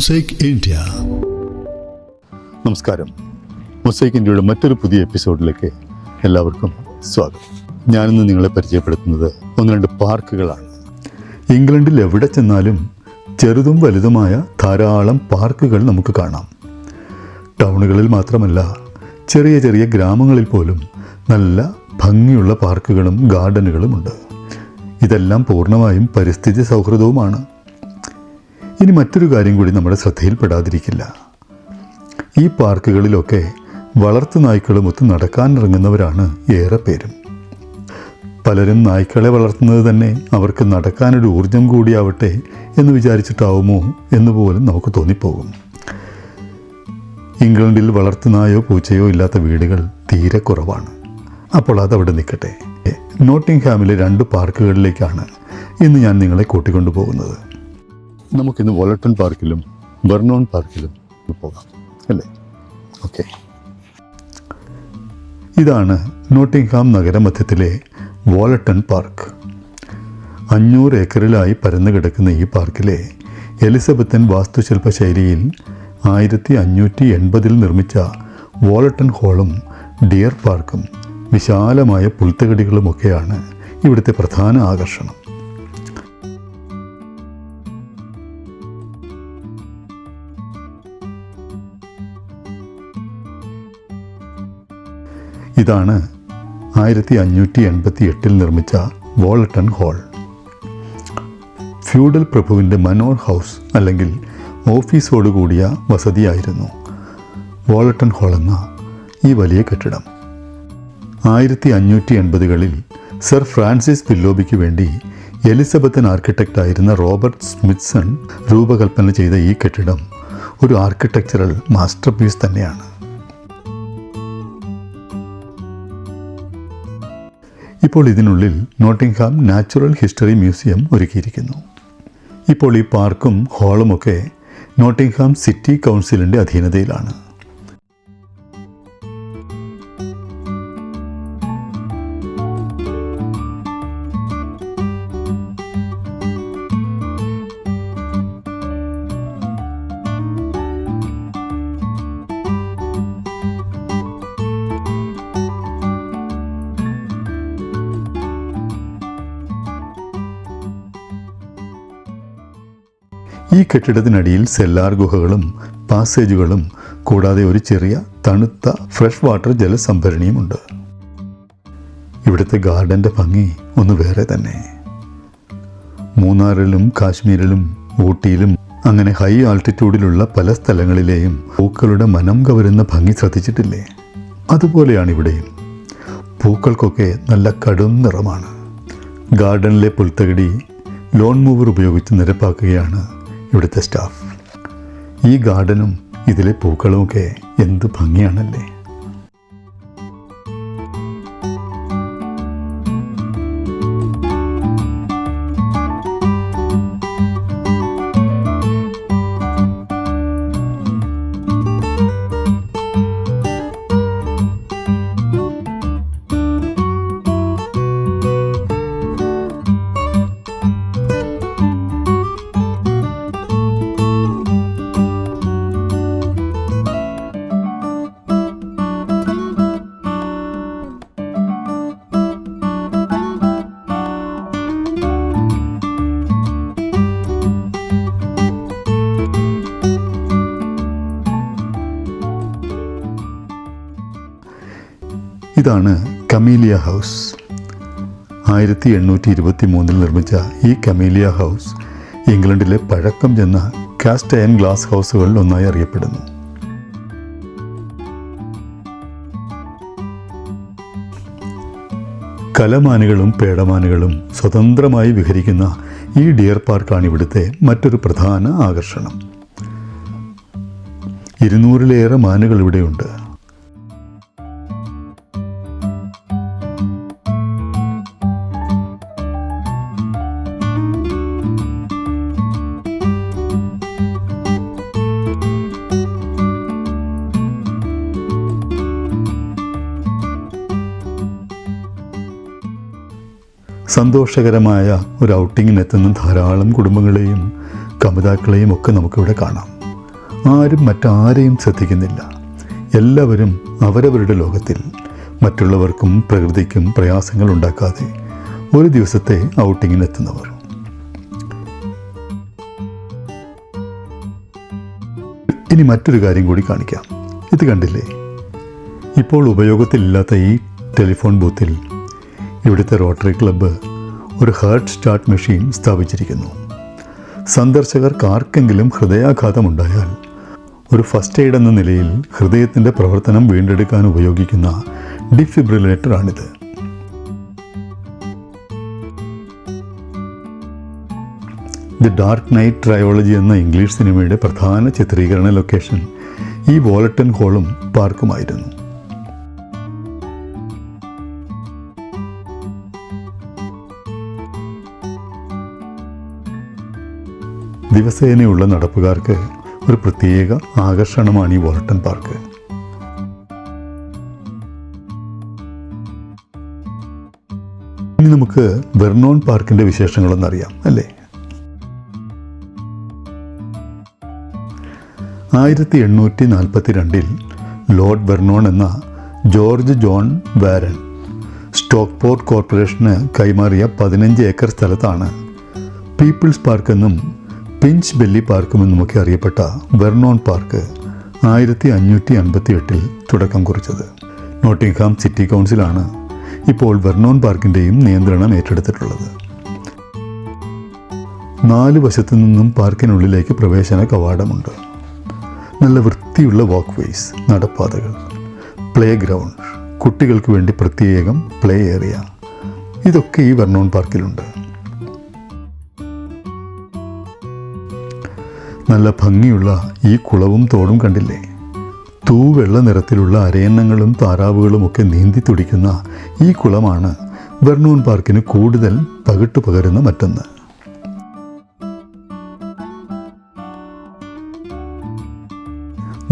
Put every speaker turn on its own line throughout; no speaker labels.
Mosaic India
നമസ്കാരം. Mosaic ഇന്ത്യയുടെ മറ്റൊരു പുതിയ എപ്പിസോഡിലേക്ക് എല്ലാവർക്കും സ്വാഗതം. ഞാനിന്ന് നിങ്ങളെ പരിചയപ്പെടുത്തുന്നത് ഒന്ന് രണ്ട് പാർക്കുകളാണ്. ഇംഗ്ലണ്ടിൽ എവിടെ ചെന്നാലും ചെറുതും വലുതുമായ ധാരാളം പാർക്കുകൾ നമുക്ക് കാണാം. ടൗണുകളിൽ മാത്രമല്ല ചെറിയ ചെറിയ ഗ്രാമങ്ങളിൽ പോലും നല്ല ഭംഗിയുള്ള പാർക്കുകളും ഗാർഡനുകളും ഉണ്ട് ഇതെല്ലാം പൂർണമായും പരിസ്ഥിതി സൗഹൃദവുമാണ്. ഇനി മറ്റൊരു കാര്യം കൂടി നമ്മുടെ ശ്രദ്ധയിൽപ്പെടാതിരിക്കില്ല. ഈ പാർക്കുകളിലൊക്കെ വളർത്തു നായ്ക്കളുമൊത്ത് നടക്കാനിറങ്ങുന്നവരാണ് ഏറെ പേരും. പലരും നായ്ക്കളെ വളർത്തുന്നത് തന്നെ അവർക്ക് നടക്കാനൊരു ഊർജം കൂടിയാവട്ടെ എന്ന് വിചാരിച്ചിട്ടാവുമോ എന്ന് പോലും നമുക്ക് തോന്നിപ്പോകും. ഇംഗ്ലണ്ടിൽ വളർത്തുനായോ പൂച്ചയോ ഇല്ലാത്ത വീടുകൾ തീരെ കുറവാണ്. അപ്പോൾ അതവിടെ നിൽക്കട്ടെ. നോട്ടിംഗ്ഹാമിലെ രണ്ട് പാർക്കുകളിലേക്കാണ് ഇന്ന് ഞാൻ നിങ്ങളെ കൂട്ടിക്കൊണ്ടു പോകുന്നത് നമുക്കിന്ന് വോളട്ടൺ പാർക്കിലും ബെർണോൺ പാർക്കിലും പോകാം അല്ലേ? ഓക്കെ. ഇതാണ് നോട്ടിംഗ്ഹാം നഗരമധ്യത്തിലെ വോളട്ടൺ പാർക്ക്. അഞ്ഞൂറ് ഏക്കറിലായി പരന്നു കിടക്കുന്ന ഈ പാർക്കിലെ എലിസബത്തൻ വാസ്തുശില്പ ശൈലിയിൽ ആയിരത്തി അഞ്ഞൂറ്റി എൺപതിൽ നിർമ്മിച്ച വോളട്ടൺ ഹോളും ഡിയർ പാർക്കും വിശാലമായ പുൽത്തകടികളുമൊക്കെയാണ് ഇവിടുത്തെ പ്രധാന ആകർഷണം. ഇതാണ് ആയിരത്തി അഞ്ഞൂറ്റി എൺപത്തി എട്ടിൽ നിർമ്മിച്ച വോളട്ടൺ ഹാൾ. ഫ്യൂഡൽ പ്രഭുവിന്റെ മനോർ ഹൗസ് അല്ലെങ്കിൽ ഓഫീസോടുകൂടിയ വസതിയായിരുന്നു വോളട്ടൺ ഹാൾ എന്ന ഈ വലിയ കെട്ടിടം. ആയിരത്തി അഞ്ഞൂറ്റി എൺപതുകളിൽ സർ ഫ്രാൻസിസ് പില്ലോബിക്ക് വേണ്ടി എലിസബത്തൻ ആർക്കിടെക്റ്റായിരുന്ന റോബർട്ട് സ്മിത്സൺ രൂപകൽപ്പന ചെയ്ത ഈ കെട്ടിടം ഒരു ആർക്കിടെക്ചറൽ മാസ്റ്റർ പീസ് തന്നെയാണ്. ഇപ്പോൾ ഇതിനുള്ളിൽ നോട്ടിംഗ്ഹാം നാച്ചുറൽ ഹിസ്റ്ററി മ്യൂസിയം ഒരുക്കിയിരിക്കുന്നു. ഇപ്പോൾ ഈ പാർക്കും ഹാളുമൊക്കെ നോട്ടിംഗ്ഹാം സിറ്റി കൗൺസിലിന്റെ അധീനതയിലാണ്. ഈ കെട്ടിടത്തിനടിയിൽ സെല്ലാർ ഗുഹകളും പാസേജുകളും കൂടാതെ ഒരു ചെറിയ തണുത്ത ഫ്രഷ് വാട്ടർ ജലസംഭരണിയുമുണ്ട്. ഇവിടുത്തെ ഗാർഡന്റെ ഭംഗി ഒന്ന് വേറെ തന്നെ. മൂന്നാറിലും കാശ്മീരിലും ഊട്ടിയിലും അങ്ങനെ ഹൈ ആൾട്ടിറ്റ്യൂഡിലുള്ള പല സ്ഥലങ്ങളിലെയും പൂക്കളുടെ മനം കവരുന്ന ഭംഗി ശ്രദ്ധിച്ചിട്ടില്ലേ? അതുപോലെയാണ് ഇവിടെയും. പൂക്കൾക്കൊക്കെ നല്ല കടും നിറമാണ്. ഗാർഡനിലെ പുൽത്തകടി ലോൺ മൂവർ ഉപയോഗിച്ച് നിരപ്പാക്കുകയാണ് ഇവിടുത്തെ സ്റ്റാഫ് ഈ ഗാർഡനും ഇതിലെ പൂക്കളുമൊക്കെ എന്ത് ഭംഗിയാണല്ലേ? ഇതാണ് കമീലിയ ഹൗസ്. ആയിരത്തി എണ്ണൂറ്റി ഇരുപത്തി മൂന്നിൽ നിർമ്മിച്ച ഈ കമീലിയ ഹൗസ് ഇംഗ്ലണ്ടിലെ പഴക്കം ചെന്ന കാസ്റ്റ് അയൺ ഗ്ലാസ് ഹൗസുകളിൽ ഒന്നായി അറിയപ്പെടുന്നു. കലമാനുകളും പേടമാനുകളും സ്വതന്ത്രമായി വിഹരിക്കുന്ന ഈ ഡിയർ പാർക്കാണ് ഇവിടുത്തെ മറ്റൊരു പ്രധാന ആകർഷണം. ഇരുന്നൂറിലേറെ മാനുകൾ ഇവിടെയുണ്ട്. സന്തോഷകരമായ ഒരു ഔട്ടിങ്ങിനെത്തുന്ന ധാരാളം കുടുംബങ്ങളെയും കമിതാക്കളെയും ഒക്കെ നമുക്കിവിടെ കാണാം. ആരും മറ്റാരെയും ശ്രദ്ധിക്കുന്നില്ല. എല്ലാവരും അവരവരുടെ ലോകത്തിൽ മറ്റുള്ളവർക്കും പ്രകൃതിക്കും പ്രയാസങ്ങൾ ഉണ്ടാക്കാതെ ഒരു ദിവസത്തെ ഔട്ടിങ്ങിനെത്തുന്നവർ. ഇനി മറ്റൊരു കാര്യം കൂടി കാണിക്കാം. ഇത് കണ്ടില്ലേ? ഇപ്പോൾ ഉപയോഗത്തിലില്ലാത്ത ഈ ടെലിഫോൺ ബൂത്തിൽ ഇവിടുത്തെ റോട്ടറി ക്ലബ്ബ് ഒരു ഹാർട്ട് സ്റ്റാർട്ട് മെഷീൻ സ്ഥാപിച്ചിരിക്കുന്നു. സന്ദർശകർക്ക് ആർക്കെങ്കിലും ഹൃദയാഘാതമുണ്ടായാൽ ഒരു ഫസ്റ്റ് എയ്ഡ് എന്ന നിലയിൽ ഹൃദയത്തിന്റെ പ്രവർത്തനം വീണ്ടെടുക്കാൻ ഉപയോഗിക്കുന്ന ഡിഫിബ്രിലേറ്ററാണിത് ദി ഡാർക്ക് നൈറ്റ് ട്രയോളജി എന്ന ഇംഗ്ലീഷ് സിനിമയുടെ പ്രധാന ചിത്രീകരണ ലൊക്കേഷൻ ഈ വോളട്ടൻ ഹോളും പാർക്കുമായിരുന്നു ദിവസേനയുള്ള നടപ്പുകാർക്ക് ഒരു പ്രത്യേക ആകർഷണമാണ് ഈ വോൾട്ടൺ പാർക്ക്. ഇനി നമുക്ക് വെർണോൺ പാർക്കിന്റെ വിശേഷങ്ങളൊന്നറിയാം അല്ലേ? ആയിരത്തി എണ്ണൂറ്റി നാൽപ്പത്തി രണ്ടിൽ ലോർഡ് വെർണോൺ എന്ന ജോർജ് ജോൺ വാരൻ സ്റ്റോക്ക്പോർട്ട് കോർപ്പറേഷന് കൈമാറിയ പതിനഞ്ച് ഏക്കർ സ്ഥലത്താണ് പീപ്പിൾസ് പാർക്ക് എന്നും പിഞ്ച് ബെല്ലി പാർക്കുമെന്നുമൊക്കെ അറിയപ്പെട്ട വെർണോൺ പാർക്ക് ആയിരത്തി അഞ്ഞൂറ്റി അൻപത്തി എട്ടിൽ തുടക്കം കുറിച്ചത്. നോട്ടിംഗ്ഹാം സിറ്റി കൗൺസിലാണ് ഇപ്പോൾ വെർണോൺ പാർക്കിന്റെയും നിയന്ത്രണം ഏറ്റെടുത്തിട്ടുള്ളത്. നാല് വശത്തു നിന്നും പാർക്കിനുള്ളിലേക്ക് പ്രവേശന കവാടമുണ്ട്. നല്ല വൃത്തിയുള്ള വാക്ക് വേസ് നടപ്പാതകൾ പ്ലേ ഗ്രൗണ്ട് കുട്ടികൾക്ക് വേണ്ടി പ്രത്യേകം പ്ലേ ഏരിയ. ഇതൊക്കെ ഈ വെർണോൺ പാർക്കിലുണ്ട്. നല്ല ഭംഗിയുള്ള ഈ കുളവും തോടും കണ്ടില്ലേ? തൂവെള്ള നിറത്തിലുള്ള അരയന്നങ്ങളും താറാവുകളും ഒക്കെ നീന്തി തുടിക്കുന്ന ഈ കുളമാണ് വെർണൂൺ പാർക്കിന് കൂടുതൽ പകിട്ടു പകരുന്ന മറ്റൊന്ന്.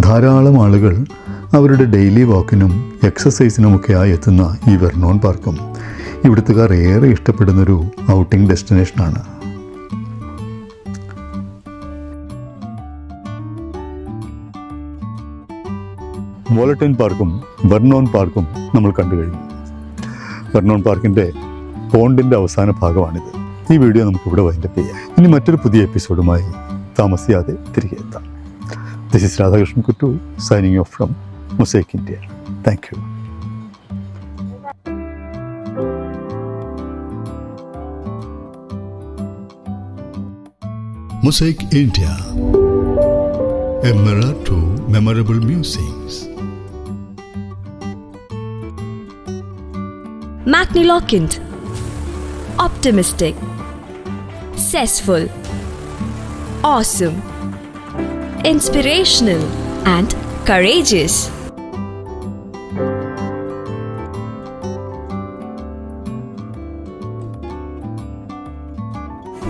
ധാരാളം ആളുകൾ അവരുടെ ഡെയിലി വാക്കിനും എക്സസൈസിനുമൊക്കെയായി എത്തുന്ന ഈ വെർണോൺ പാർക്കും ഇവിടുത്തുകാർ ഏറെ ഇഷ്ടപ്പെടുന്നൊരു ഔട്ടിംഗ് ഡെസ്റ്റിനേഷനാണ്. വോളട്ടൈൻ പാർക്കും വെർണോൺ പാർക്കും നമ്മൾ കണ്ടു കഴിഞ്ഞു. വെർണോൺ പാർക്കിന്റെ പോണ്ടിന്റെ അവസാന ഭാഗമാണിത്. ഈ വീഡിയോ നമുക്കിവിടെ വൈൻഡപ്പ് ചെയ്യാം. ഇനി മറ്റൊരു പുതിയ എപ്പിസോഡുമായി താമസിയാതെ തിരികെ എത്താം. This is Radhakrishnan Kuttu signing off from Mosaic India thank you Mosaic India A mirror to memorable musings.
Macniloquent, optimistic, successful, awesome, inspirational, and courageous.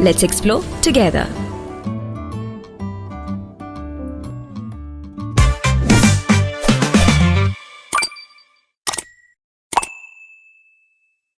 Let's explore together.